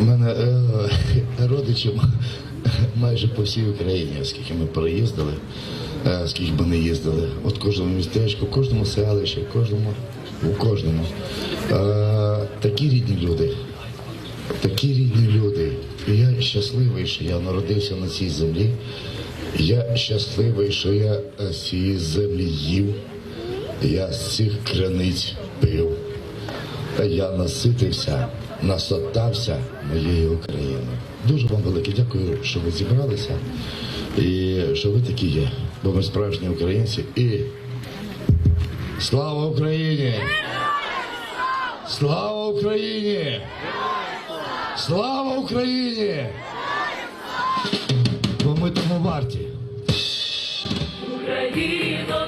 У мене е, родичів майже по всій Україні, скільки ми переїздили, е, скільки б не їздили. От кожному містечку, кожному селищі, кожному, у кожному. Е, такі рідні люди. Такі рідні люди. І я щасливий, що я народився на цій землі. Я щасливий, що я е, з цієї землі їв. Я з цих краниць пив. Я наситився, насотався моєю Україною. Дуже вам велике дякую, що ви зібралися і що ви такі є. Бо ми справжні українці і слава Україні! Слава Україні! Слава Україні! Бо ми тому варті. Україно,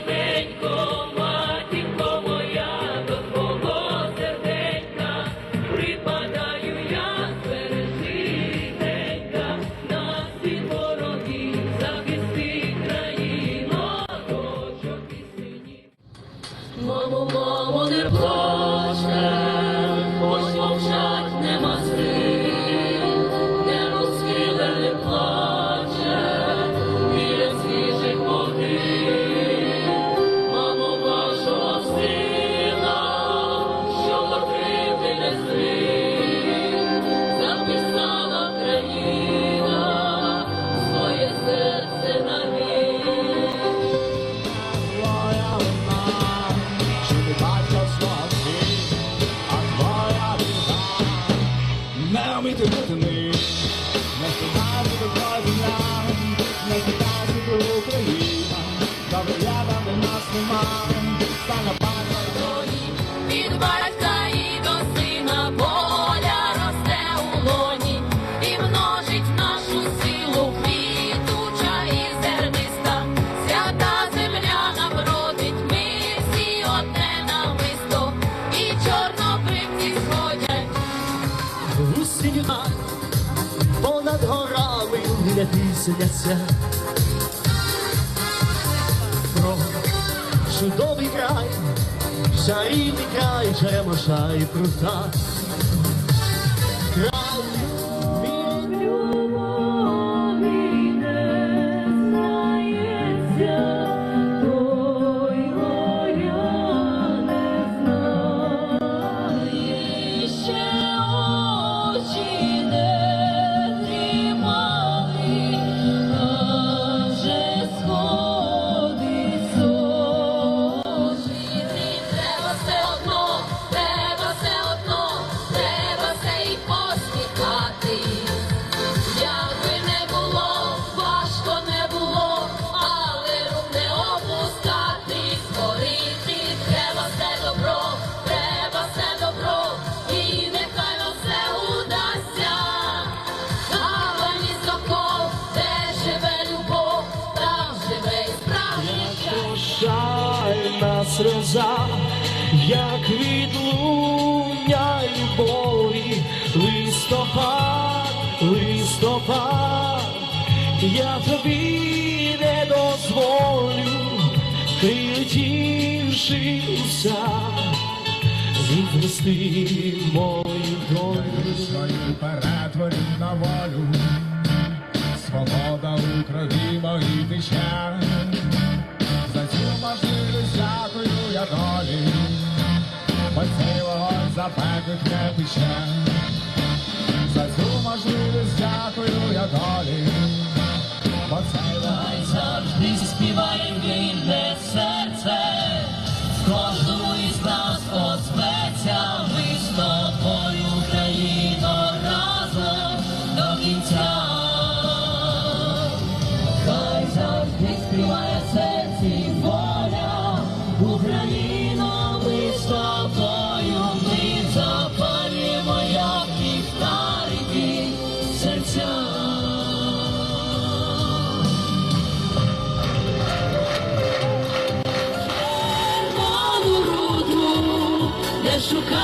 нашу силу квітуча і зерниста. Свята земля нам ми всі одне намисто, і чорнобривці сходять. Гусіна понад горами не пісняться про чудовий край, чарівний край, черемоша і прута. Сльоза, як відлуння любові, листопад, листопад, я тобі не дозволю, критішився, відвести мою волі, без цілого запеклих не піще. За цю можливість дякую я долі, бо цей вогонь завжди співає. Deixa o